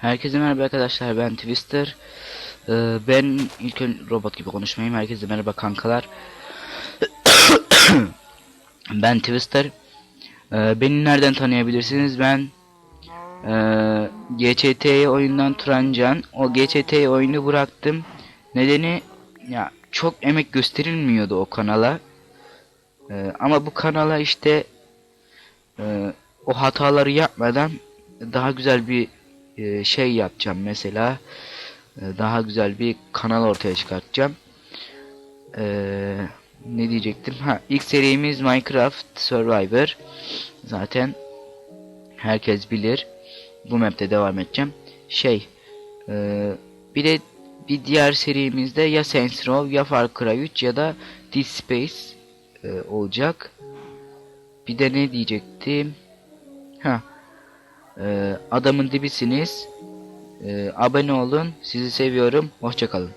Herkese merhaba arkadaşlar ben Twister. Ee, ben ilk ön robot gibi konuşmayayım. Herkese merhaba kankalar. ben Twister. Ee, beni nereden tanıyabilirsiniz? Ben ee, GCT oyundan Turancan. O GCT oyunu bıraktım. Nedeni ya çok emek gösterilmiyordu o kanala. Ee, ama bu kanala işte ee, o hataları yapmadan daha güzel bir e, şey yapacağım mesela E, daha güzel bir kanal ortaya çıkartacağım. Ee, ne diyecektim? Ha ilk serimiz Minecraft Survivor. Zaten herkes bilir. Bu map'te devam edeceğim. Şey e, bir de bir diğer serimizde ya Saints Row ya Far Cry 3 ya da Dead Space e, olacak. Bir de ne diyecektim? Ha e, adamın dibisiniz. E, abone olun. Sizi seviyorum. Hoşçakalın.